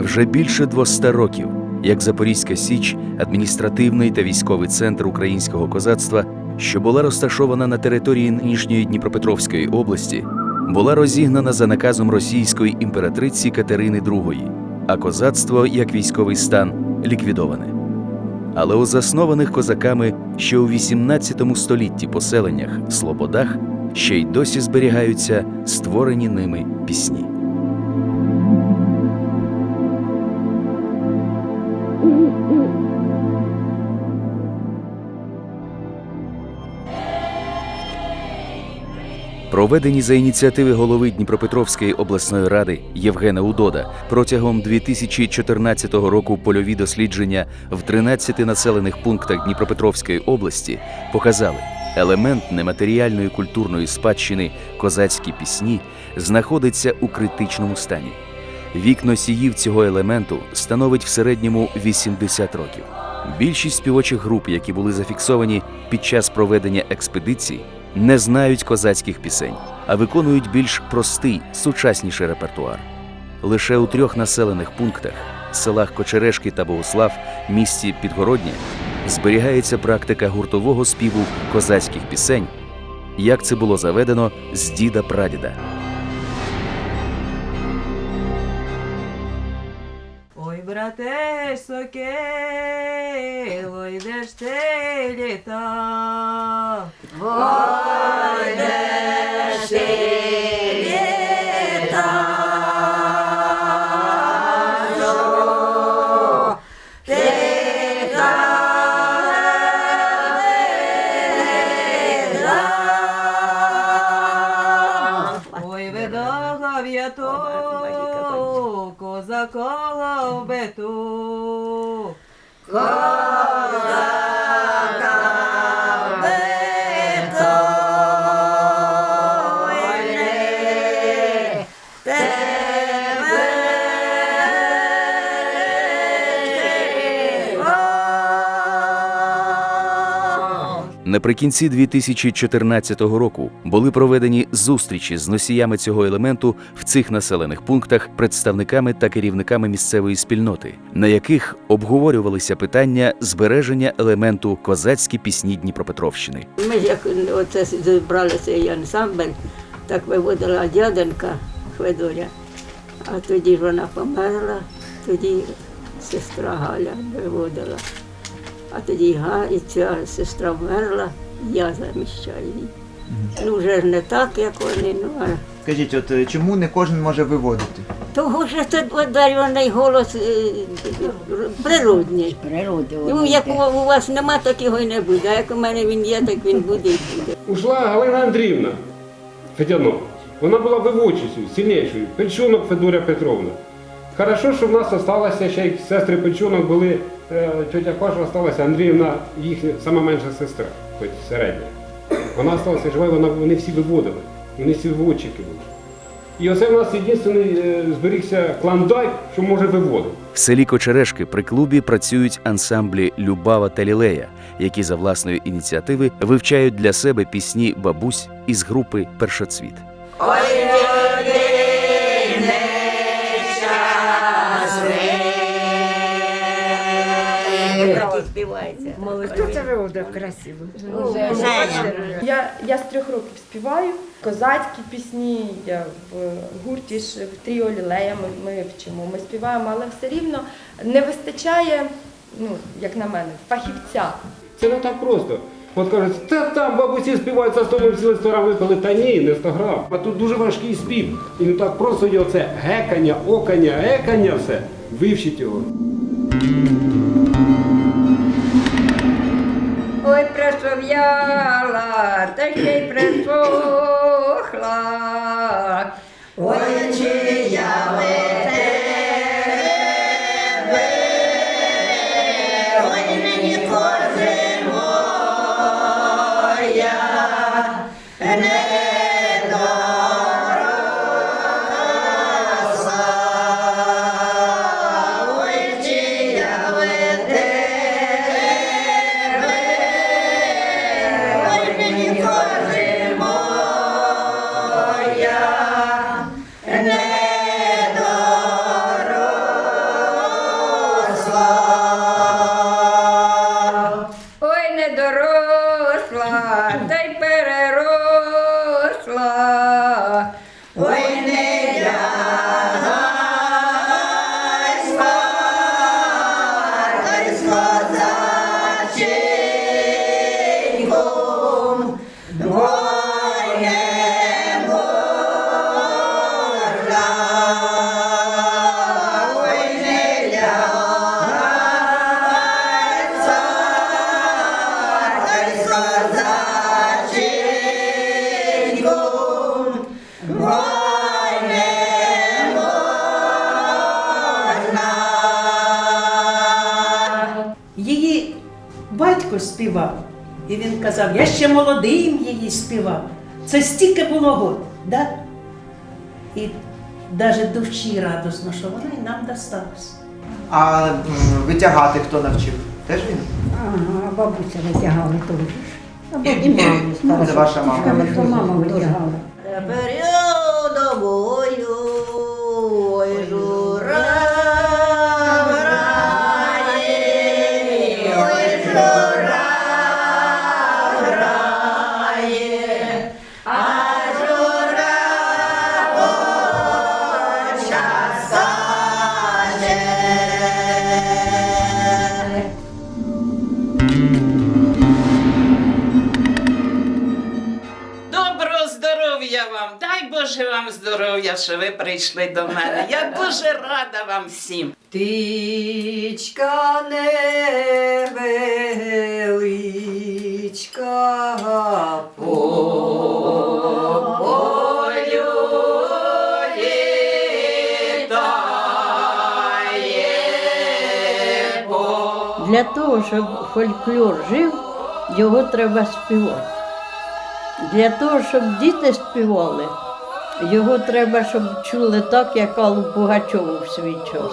Вже більше 200 років, як Запорізька Січ, адміністративний та військовий центр українського козацтва, що була розташована на території нинішньої Дніпропетровської області, була розігнана за наказом російської імператриці Катерини II, а козацтво як військовий стан ліквідоване. Але у заснованих козаками ще у 18 столітті поселеннях Слободах ще й досі зберігаються створені ними пісні. Проведені за ініціативи голови Дніпропетровської обласної ради Євгена Удода протягом 2014 року польові дослідження в 13 населених пунктах Дніпропетровської області показали, елемент нематеріальної культурної спадщини козацькі пісні знаходиться у критичному стані. Вік носіїв цього елементу становить в середньому 80 років. Більшість співочих груп, які були зафіксовані під час проведення експедицій, не знають козацьких пісень, а виконують більш простий, сучасніший репертуар. Лише у трьох населених пунктах селах Кочерешки та Богослав, місті Підгородні, зберігається практика гуртового співу козацьких пісень, як це було заведено з діда прадіда. Ой, брате, сокело, йдеш ти літа. Ой, God. Наприкінці 2014 року були проведені зустрічі з носіями цього елементу в цих населених пунктах, представниками та керівниками місцевої спільноти, на яких обговорювалися питання збереження елементу козацькі пісні Дніпропетровщини. Ми як оце зібрали цей ансамбль, так виводила дяденька Федоря, а тоді ж вона померла, тоді сестра Галя виводила. А тоді Га, і ця сестра вмерла, я заміщаю її. Ну, вже ж не так, як вони, ну а Скажіть, от е, чому не кожен може виводити? того ж це одарюваний голос е, природний. природи. Ну, як у, у вас нема, так його й не буде. А як у мене він є, так він буде і буде. Ушла Галина Андріївна Федянова. Вона була виводчицею, сильнішою. Пельчунок Федоря Петровна. Хорошо, що в нас залишилося ще й сестри Пельчунок були, тетя Паша залишилася Андріївна, їхня сама менша сестра, хоч середня. Вона залишилася жива, вона, вони всі виводили. Вони всі виводчики були. І оце в нас єдиний е, зберігся клондайк, що може виводити. В селі Кочерешки при клубі працюють ансамблі Любава та Лілея, які за власної ініціативи вивчають для себе пісні бабусь із групи Першоцвіт. Співається. Хто це виводив красиво? Я, я з трьох років співаю козацькі пісні, я в гурті ж в тріо лілея ми, ми вчимо, ми співаємо, але все рівно не вистачає, ну, як на мене, фахівця. Це не так просто. От кажуть, та там бабусі співають за столом всі 100 грам випили. Та ні, не 100 грам. А тут дуже важкий спів. І не так просто є оце гекання, окання, екання все. Вивчіть його. Присов'яла, та ще й присохла. Ой, чи я Ой, співав. І він казав, я ще молодим її співав. Це стільки було год, да? І навіть душі радосно, що вона і нам досталась. А витягати хто навчив? Теж він? Ага, бабуся витягала теж. а Ну, це ваша мама. То мама витягала. Боже вам здоров'я, що ви прийшли до мене. Я дуже рада вам всім. Птичка невеличка по полю літає, по Для того, щоб фольклор жив, його треба співати. Для того, щоб діти співали, його треба, щоб чули так, як Аллу Пугачову в свій час.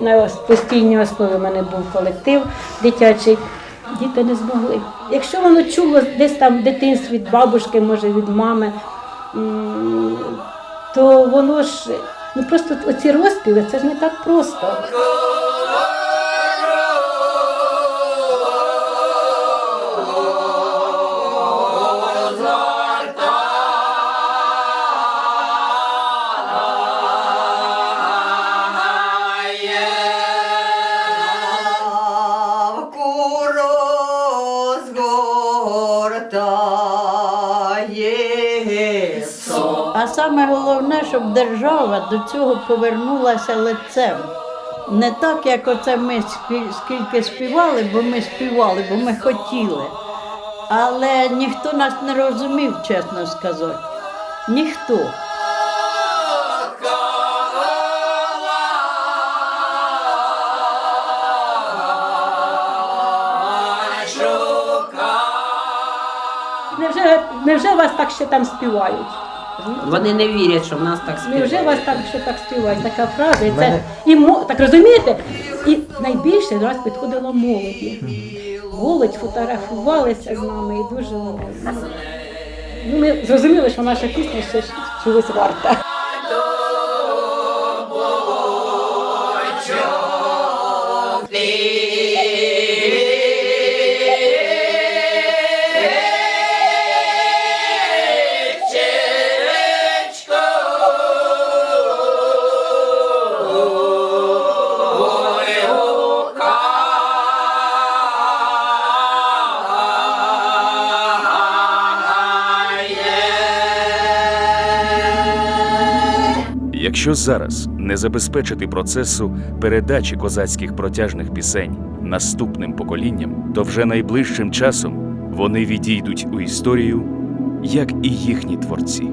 На постійній основі в мене був колектив дитячий. Діти не змогли. Якщо воно чуло десь там в дитинстві від бабушки, може від мами, то воно ж ну просто оці розпіви, це ж не так просто. Саме головне, щоб держава до цього повернулася лицем. Не так, як оце ми скільки співали, бо ми співали, бо ми хотіли. Але ніхто нас не розумів, чесно сказати. Ніхто. Невже, невже вас так ще там співають? Вони не вірять, що в нас так Невже Вже вас так ще так співають? Така фраза, і це і мо- так розумієте? І найбільше до нас підходила молоді. Молодь фотографувалися з нами і дуже ну, ну, ми зрозуміли, що наша пісня ще чогось варта. Якщо зараз не забезпечити процесу передачі козацьких протяжних пісень наступним поколінням, то вже найближчим часом вони відійдуть у історію, як і їхні творці.